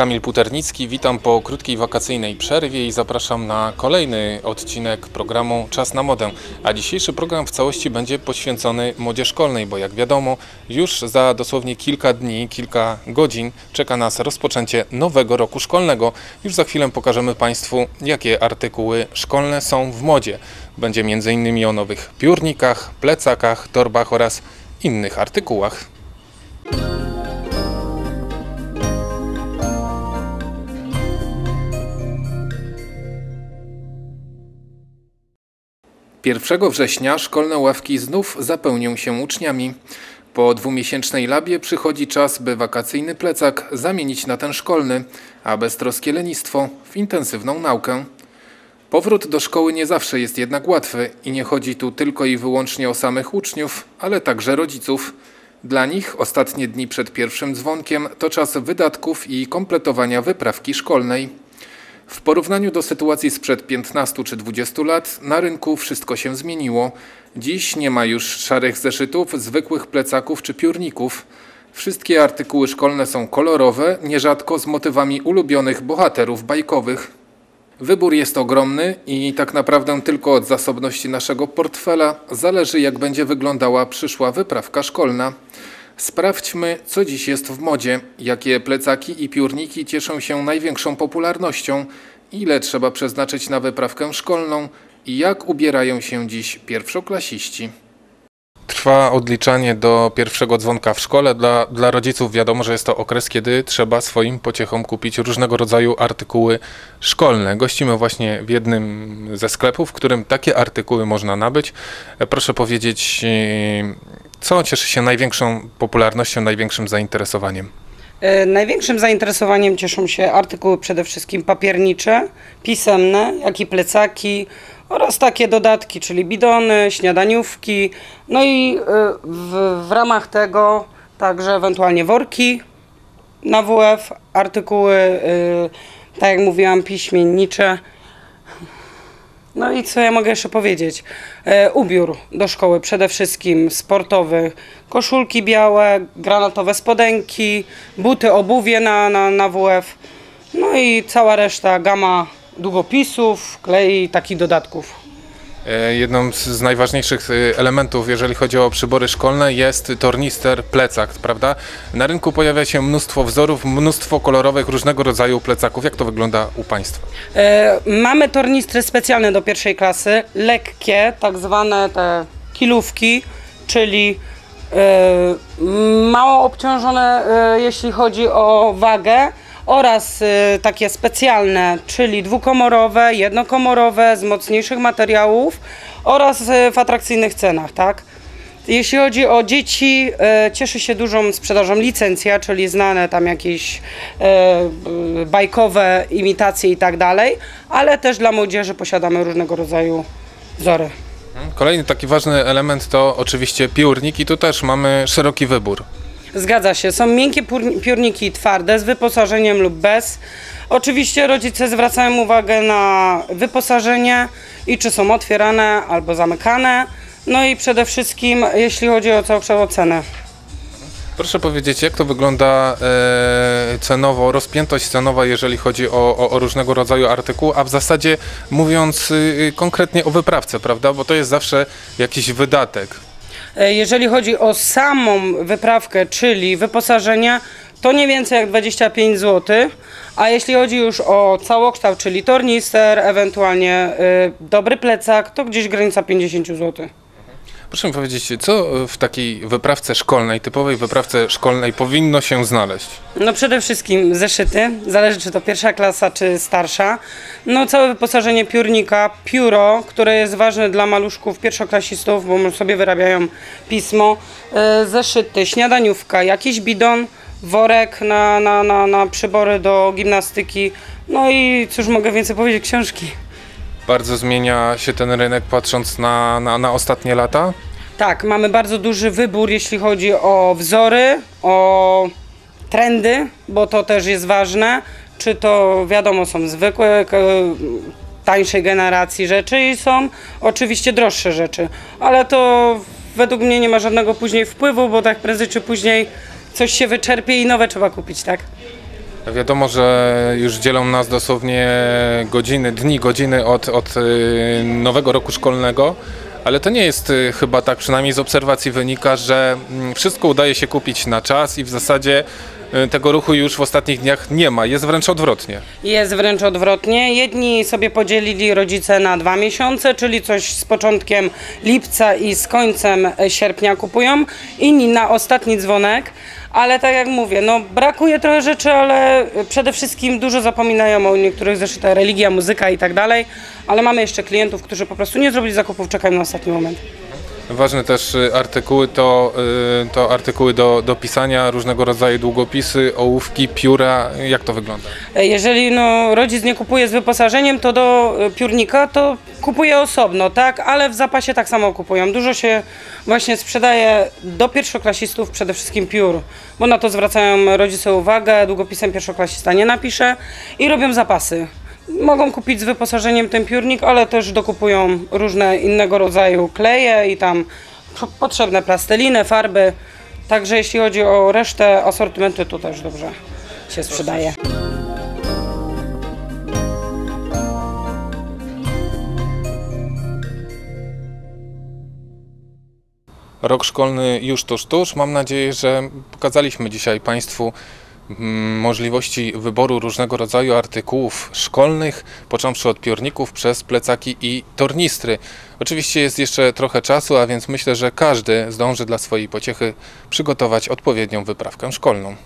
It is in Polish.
Kamil Puternicki, witam po krótkiej wakacyjnej przerwie i zapraszam na kolejny odcinek programu Czas na Modę. A dzisiejszy program w całości będzie poświęcony modzie szkolnej, bo jak wiadomo, już za dosłownie kilka dni, kilka godzin czeka nas rozpoczęcie nowego roku szkolnego. Już za chwilę pokażemy Państwu, jakie artykuły szkolne są w modzie. Będzie m.in. o nowych piórnikach, plecakach, torbach oraz innych artykułach. Pierwszego września szkolne ławki znów zapełnią się uczniami. Po dwumiesięcznej labie przychodzi czas, by wakacyjny plecak zamienić na ten szkolny, a beztroskie lenistwo w intensywną naukę. Powrót do szkoły nie zawsze jest jednak łatwy i nie chodzi tu tylko i wyłącznie o samych uczniów, ale także rodziców. Dla nich ostatnie dni przed pierwszym dzwonkiem to czas wydatków i kompletowania wyprawki szkolnej. W porównaniu do sytuacji sprzed 15 czy 20 lat na rynku wszystko się zmieniło. Dziś nie ma już szarych zeszytów, zwykłych plecaków czy piórników. Wszystkie artykuły szkolne są kolorowe, nierzadko z motywami ulubionych bohaterów bajkowych. Wybór jest ogromny i tak naprawdę tylko od zasobności naszego portfela zależy jak będzie wyglądała przyszła wyprawka szkolna. Sprawdźmy, co dziś jest w modzie, jakie plecaki i piórniki cieszą się największą popularnością, ile trzeba przeznaczyć na wyprawkę szkolną i jak ubierają się dziś pierwszoklasiści. Trwa odliczanie do pierwszego dzwonka w szkole. Dla, dla rodziców wiadomo, że jest to okres, kiedy trzeba swoim pociechom kupić różnego rodzaju artykuły szkolne. Gościmy właśnie w jednym ze sklepów, w którym takie artykuły można nabyć. Proszę powiedzieć, co cieszy się największą popularnością, największym zainteresowaniem? E, Największym zainteresowaniem cieszą się artykuły przede wszystkim papiernicze, pisemne, jak i plecaki oraz takie dodatki, czyli bidony, śniadaniówki, no i e, w, w ramach tego także ewentualnie worki na WF, artykuły, e, tak jak mówiłam, piśmiennicze. No i co ja mogę jeszcze powiedzieć? E, ubiór do szkoły przede wszystkim sportowy, koszulki białe, granatowe spodenki, buty, obuwie na, na, na WF, no i cała reszta gama długopisów, klei i takich dodatków. E, Jedną z- najważniejszych e, elementów, jeżeli chodzi o przybory szkolne, jest tornister, plecak, prawda? Na rynku pojawia się mnóstwo wzorów, mnóstwo kolorowych, różnego rodzaju plecaków. Jak to wygląda u Państwa? E, mamy tornistry specjalne do pierwszej klasy, lekkie, tak zwane te kilówki, czyli mało obciążone, jeśli chodzi o wagę, oraz e, takie specjalne, czyli dwukomorowe, jednokomorowe, z mocniejszych materiałów oraz e, w atrakcyjnych cenach, tak? Jeśli chodzi o dzieci, e, cieszy się dużą sprzedażą licencja, czyli znane tam jakieś bajkowe imitacje i tak dalej, ale też dla młodzieży posiadamy różnego rodzaju wzory. Kolejny taki ważny element to oczywiście piórnik i tu też mamy szeroki wybór. Zgadza się, są miękkie piórniki twarde z wyposażeniem lub bez. Oczywiście rodzice zwracają uwagę na wyposażenie i czy są otwierane albo zamykane. No i przede wszystkim jeśli chodzi o całą cenę. Proszę powiedzieć, jak to wygląda e, cenowo, rozpiętość cenowa, jeżeli chodzi o, o, o różnego rodzaju artykuły, a w zasadzie mówiąc y, konkretnie o wyprawce, prawda? Bo to jest zawsze jakiś wydatek. E, Jeżeli chodzi o samą wyprawkę, czyli wyposażenie, to nie więcej jak 25 zł. A jeśli chodzi już o całokształt, czyli tornister, ewentualnie y, dobry plecak, to gdzieś granica 50 zł. Proszę mi powiedzieć, co w takiej wyprawce szkolnej, typowej wyprawce szkolnej powinno się znaleźć? No przede wszystkim zeszyty, zależy czy to pierwsza klasa, czy starsza. No całe wyposażenie piórnika, pióro, które jest ważne dla maluszków pierwszoklasistów, bo sobie wyrabiają pismo, e, zeszyty, śniadaniówka, jakiś bidon, worek na, na, na, na przybory do gimnastyki. No i cóż mogę więcej powiedzieć, książki. Bardzo zmienia się ten rynek patrząc na, na, na ostatnie lata? Tak, mamy bardzo duży wybór, jeśli chodzi o wzory, o trendy, bo to też jest ważne. Czy to wiadomo, są zwykłe, tańszej generacji rzeczy i są oczywiście droższe rzeczy, ale to według mnie nie ma żadnego później wpływu, bo tak prędzej czy później coś się wyczerpie i nowe trzeba kupić, tak? Wiadomo, że już dzielą nas dosłownie godziny, dni, godziny od, od y, nowego roku szkolnego, ale to nie jest y, chyba tak, przynajmniej z obserwacji wynika, że mm, wszystko udaje się kupić na czas i w zasadzie tego ruchu już w ostatnich dniach nie ma, jest wręcz odwrotnie. Jest wręcz odwrotnie. Jedni sobie podzielili rodzice na dwa miesiące, czyli coś z początkiem lipca i z końcem sierpnia kupują, inni na ostatni dzwonek. Ale tak jak mówię, no brakuje trochę rzeczy, ale przede wszystkim dużo zapominają o niektórych zeszytach, religia, muzyka i tak dalej. Ale mamy jeszcze klientów, którzy po prostu nie zrobili zakupów, czekają na ostatni moment. Ważne też y, artykuły to, y, to artykuły do, do pisania, różnego rodzaju długopisy, ołówki, pióra. Jak to wygląda? E, Jeżeli no, rodzic nie kupuje z wyposażeniem, to do e, piórnika to kupuje osobno, tak? Ale w zapasie tak samo kupują. Dużo się właśnie sprzedaje do pierwszoklasistów przede wszystkim piór, bo na to zwracają rodzice uwagę, długopisem pierwszoklasista nie napisze i robią zapasy. Mogą kupić z wyposażeniem ten piórnik, ale też dokupują różne innego rodzaju kleje i tam po- potrzebne plasteliny, farby. Także jeśli chodzi o resztę asortymentu, to też dobrze się sprzedaje. Rok szkolny już tuż, tuż. Mam nadzieję, że pokazaliśmy dzisiaj Państwu możliwości wyboru różnego rodzaju artykułów szkolnych, począwszy od piórników przez plecaki i tornistry. Oczywiście jest jeszcze trochę czasu, a więc myślę, że każdy zdąży dla swojej pociechy przygotować odpowiednią wyprawkę szkolną.